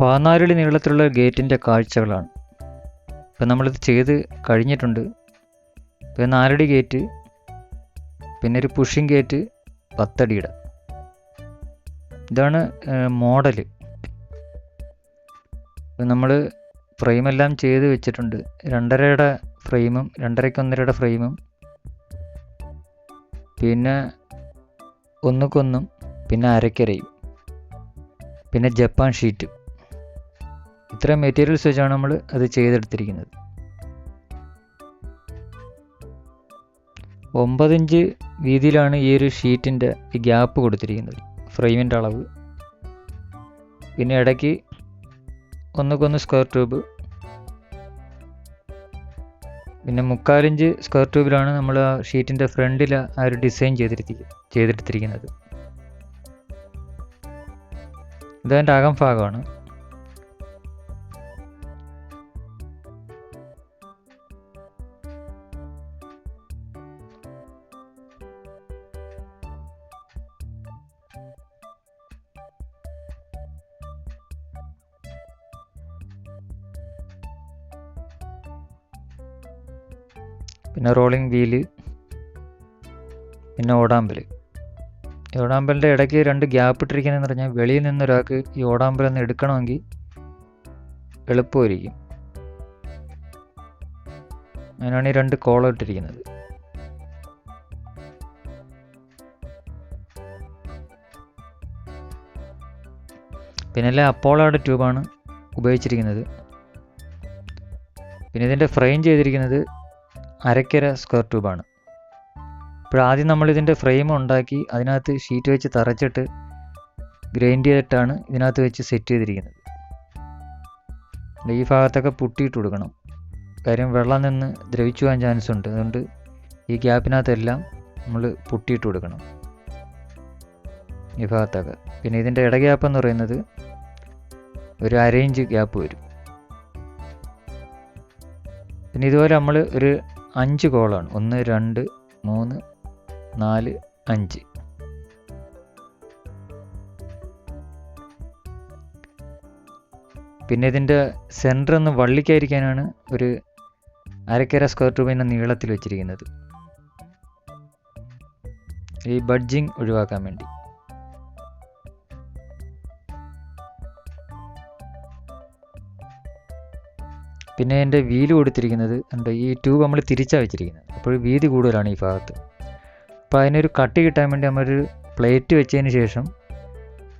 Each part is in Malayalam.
പതിനാലടി നീളത്തിലുള്ള ഗേറ്റിന്റെ കാഴ്ചകളാണ്. ഇപ്പം നമ്മളിത് ചെയ്ത് കഴിഞ്ഞിട്ടുണ്ട്. ഇപ്പം നാലടി ഗേറ്റ് പിന്നെ ഒരു പുഷിംഗ് ഗേറ്റ് പത്തടിയുടെ. ഇതാണ് മോഡൽ നമ്മൾ ഫ്രെയിമെല്ലാം ചെയ്ത് വെച്ചിട്ടുണ്ട്. രണ്ടരയുടെ ഫ്രെയിമും രണ്ടരയ്ക്കൊന്നരയുടെ ഫ്രെയിമും. പിന്നെ ഒന്നുക്കൊന്നും പിന്നെ അരക്കരയും. പിന്നെ ജപ്പാൻ ഷീറ്റ്. ഇത്രയും മെറ്റീരിയൽസ് വെച്ചാണ് നമ്മൾ അത് ചെയ്തെടുത്തിരിക്കുന്നത്. ഒമ്പത് ഇഞ്ച് വീതിയിലാണ് ഈ ഒരു ഷീറ്റിന്റെ ഗ്യാപ്പ് കൊടുത്തിരിക്കുന്നത് ഫ്രെയിമിന്റെ അളവ്. പിന്നെ ഇടയ്ക്ക് ഒന്നുകൊന്ന് സ്ക്വയർ ട്യൂബ് പിന്നെ മുക്കാലിഞ്ച് സ്ക്വയർ ട്യൂബിലാണ് നമ്മൾ ആ ഷീറ്റിന്റെ ഫ്രണ്ടിൽ ആ ഒരു ഡിസൈൻ ചെയ്തിരിക്കുന്നത് ചെയ്തെടുത്തിരിക്കുന്നത്. ഇതതിന്റെ അകം ഭാഗമാണ് പിന്നെ റോളിംഗ് വീൽ പിന്നെ ഓടാമ്പൽ ഈ ഓടാമ്പലിന്റെ ഇടയ്ക്ക് രണ്ട് ഗ്യാപ്പ് ഇട്ടിരിക്കുന്നതെന്ന് പറഞ്ഞാൽ വെളിയിൽ നിന്ന് ഒരാൾക്ക് ഈ ഓടാമ്പൽ ഒന്ന് എടുക്കണമെങ്കിൽ എളുപ്പമായിരിക്കും. അതിനാണ് ഈ രണ്ട് കോളം ഇട്ടിരിക്കുന്നത്. പിന്നെ അല്ലെ അപ്പോളയുടെ ട്യൂബാണ് ഉപയോഗിച്ചിരിക്കുന്നത്. പിന്നെ ഇതിന്റെ ഫ്രെയിം ചെയ്തിരിക്കുന്നത് അരക്കര സ്ക്വയർ ട്യൂബാണ്. ഇപ്പോൾ ആദ്യം നമ്മളിതിന്റെ ഫ്രെയിം ഉണ്ടാക്കി അതിനകത്ത് ഷീറ്റ് വെച്ച് തറച്ചിട്ട് ഗ്രൈൻഡ് ചെയ്തിട്ടാണ് ഇതിനകത്ത് വെച്ച് സെറ്റ് ചെയ്തിരിക്കുന്നത്. ഈ ഭാഗത്തൊക്കെ പുട്ടിയിട്ട് കൊടുക്കണം. കാര്യം വെള്ളം നിന്ന് ദ്രവിച്ചു പോകാൻ ചാൻസ് ഉണ്ട്. അതുകൊണ്ട് ഈ ഗ്യാപ്പിനകത്തെല്ലാം നമ്മൾ പുട്ടിയിട്ട് കൊടുക്കണം. ഈ ഭാഗത്തൊക്കെ. പിന്നെ ഇതിന്റെ ഇട ഗ്യാപ്പ് എന്ന് പറയുന്നത് ഒരു അര ഇഞ്ച് ഗ്യാപ്പ് വരും. പിന്നെ ഇതുപോലെ നമ്മൾ ഒരു അഞ്ച് കോളാണ് ഒന്ന് രണ്ട് മൂന്ന് നാല് അഞ്ച്. പിന്നെ ഇതിന്റെ സെന്റർ ഒന്ന് വള്ളിക്കായിരിക്കാനാണ് ഒരു അരക്കര സ്ക്വയർ ട്യൂബിന്റെ നീളത്തിൽ വെച്ചിരിക്കുന്നത്. ഈ ബഡ്ജിങ് ഒഴിവാക്കാൻ വേണ്ടി. പിന്നെ എന്റെ വീൽ കൊടുത്തിരിക്കുന്നത് ഉണ്ട് ഈ ട്യൂബ് നമ്മൾ തിരിച്ചാണ് വെച്ചിരിക്കുന്നത്. അപ്പോൾ വീതി കൂടുതലാണ് ഈ ഭാഗത്ത്. അപ്പോൾ അതിനൊരു കട്ടി കിട്ടാൻ വേണ്ടി നമ്മളൊരു പ്ലേറ്റ് വെച്ചതിന് ശേഷം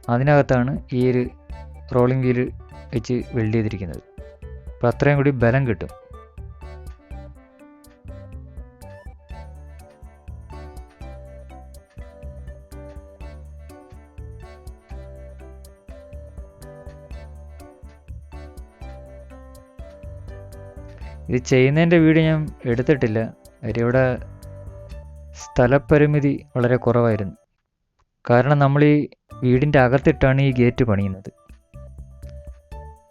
അതിനകത്താണ് ഈ ഒരു റോളിംഗ് വീൽ വെച്ച് വെൽഡ് ചെയ്തിരിക്കുന്നത്. അപ്പോൾ അത്രയും കൂടി ബലം കിട്ടും. ഇത് ചെയ്യുന്നതിന്റെ വീഡിയോ ഞാൻ എടുത്തിട്ടില്ല. ഇവിടെ സ്ഥലപരിമിതി വളരെ കുറവായിരുന്നു. കാരണം നമ്മൾ ഈ വീടിന്റെ അകത്തിട്ടാണ് ഈ ഗേറ്റ് പണിയുന്നത്.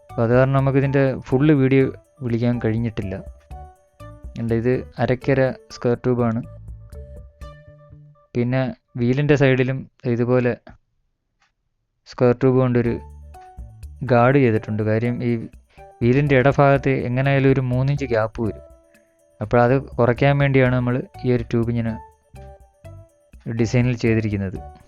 അപ്പോൾ അത് കാരണം നമുക്കിതിന്റെ ഫുള്ള് വീഡിയോ വിളിക്കാൻ കഴിഞ്ഞിട്ടില്ല. എന്റെ ഇത്? അരക്കര സ്ക്വയർ ട്യൂബാണ്. പിന്നെ വീലിന്റെ സൈഡിലും ഇതുപോലെ സ്ക്വയർ ട്യൂബ് കൊണ്ടൊരു ഗാർഡ് ചെയ്തിട്ടുണ്ട്. കാര്യം ഈ വീലിന്റെ ഇടഭാഗത്ത് എങ്ങനെയായാലും ഒരു മൂന്നിഞ്ച് ഗ്യാപ്പ് വരും. അപ്പോൾ അത് കുറയ്ക്കാൻ വേണ്ടിയാണ് നമ്മൾ ഈ ഒരു ട്യൂബ് ഇങ്ങനെ ഡിസൈനിൽ ചെയ്തിരിക്കുന്നത്.